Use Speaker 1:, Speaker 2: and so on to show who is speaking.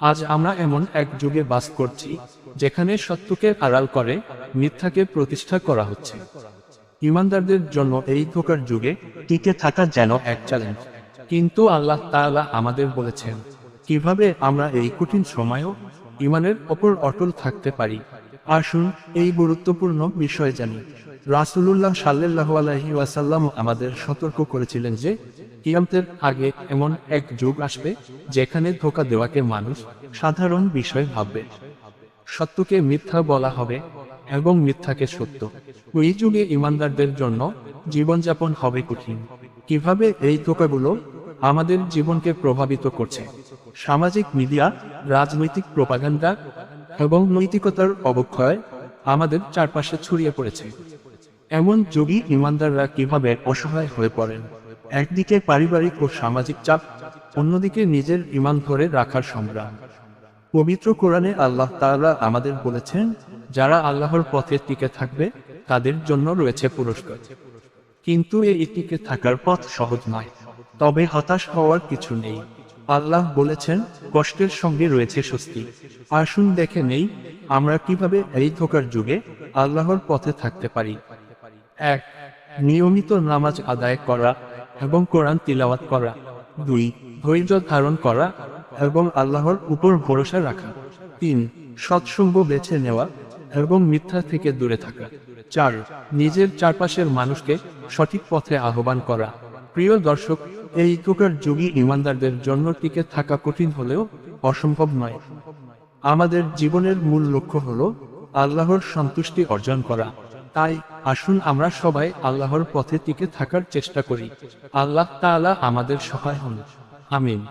Speaker 1: আজ আমরা এমন এক যুগে বাস করছি, যেখানে সত্যকে আড়াল করে, মিথ্যাকে প্রতিষ্ঠা করা হচ্ছে। ইমানদারদের জন্য এই ধোকার যুগে টিকে থাকা যেন এক চ্যালেঞ্জ কিন্তু আল্লাহ তাআলা আমাদের বলেছেন, কীভাবে আমরা এই কঠিন সময়েও ইমানের ওপর অটল থাকতে পারি? আসুন এই গুরুত্বপূর্ণ বিষয় জানি। রাসূলুল্লাহ সাল্লাল্লাহু আলাইহি ওয়াসাল্লাম আমাদের সতর্ক করেছিলেন যে, কিয়ামতের আগে এমন এক যুগ আসবে যেখানে ধোকা দেওয়াকে মানুষ সাধারণ বিষয় ভাববে। সত্যকে মিথ্যা বলা হবে এবং মিথ্যাকে সত্য। ওই যুগে ইমানদারদের জন্য জীবনযাপন হবে কঠিন। কীভাবে এই ধোকাগুলো আমাদের জীবনকে প্রভাবিত করছে? সামাজিক মিডিয়া, রাজনৈতিক প্রপাগান্ডা এবং নৈতিকতার অবক্ষয় আমাদের চারপাশে ছড়িয়ে পড়েছে। এমন যোগী ইমানদাররা কীভাবে অসহায় হয়ে পড়েন? একদিকে পারিবারিক ও সামাজিক চাপ, অন্যদিকে নিজের ইমান ধরে রাখার সংগ্রাম। পবিত্র কোরআনে আল্লাহ তাআলা আমাদের বলেছেন, যারা আল্লাহর পথে টিকে থাকবে, তাদের জন্য রয়েছে পুরস্কার। কিন্তু এই টিকে থাকার পথ সহজ নয়। তবে হতাশ হওয়ার কিছু নেই। আল্লাহ বলেছেন, কষ্টের সঙ্গে রয়েছে স্বস্তি। আসুন দেখে নেই, আমরা কীভাবে এই ধোকার যুগে আল্লাহর পথে থাকতে পারি। এক, নিয়মিত নামাজ আদায় করা এবং কোরআন তিলাওয়াত করা। দুই, ধৈর্য ধারণ করা এবং আল্লাহর উপর ভরসা রাখা। তিন, সৎসঙ্গ বেছে নেওয়া এবং মিথ্যা থেকে দূরে থাকা। চার, নিজের চারপাশের মানুষকে সঠিক পথে আহ্বান করা। প্রিয় দর্শক, এই প্রকার যুগী ইমানদারদের জন্য টিকে থাকা কঠিন হলেও অসম্ভব নয়। আমাদের জীবনের মূল লক্ষ্য হল আল্লাহর সন্তুষ্টি অর্জন করা। তাই আসুন আমরা সবাই আল্লাহর পথে টিকে থাকার চেষ্টা করি। আল্লাহ তাআলা আমাদের সহায় হন। আমিন।